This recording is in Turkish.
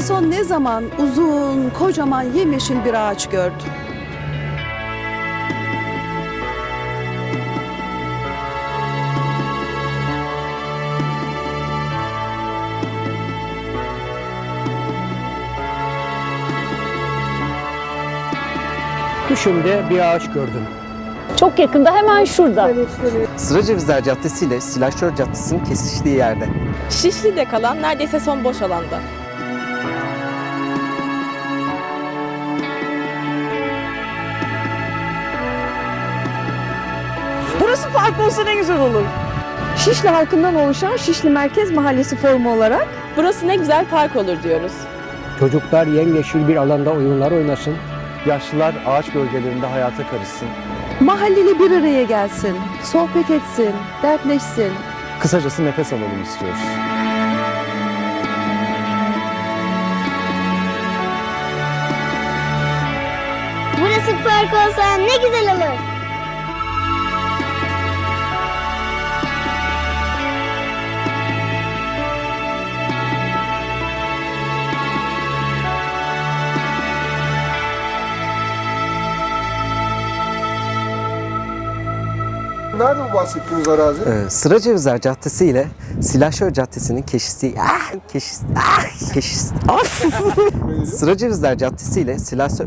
son ne zaman uzun, kocaman yemyeşil bir ağaç gördün? Düşümde bir ağaç gördüm. Çok yakında hemen şurada. Sıracevizler Caddesi ile Silahşör Caddesi'nin kesiştiği yerde. Şişli'de kalan neredeyse son boş alanda. Park olsa ne güzel olur. Şişli halkından oluşan Şişli Merkez Mahallesi formu olarak Burası ne güzel park olur diyoruz. Çocuklar yemyeşil bir alanda oyunlar oynasın. Yaşlılar ağaç gölgelerinde hayata karışsın. Mahalleli bir araya gelsin, sohbet etsin, dertleşsin. Kısacası nefes alalım istiyoruz. Burası park olsa ne güzel olur. Nerede bu bahsettiğiniz arazi? Ee, Sıracevizler Caddesi ile Silahşör Caddesi'nin kesiştiği... Ah, keşiş... Ah, keşiş... Ah! Sıracevizler Caddesi ile Silahşör...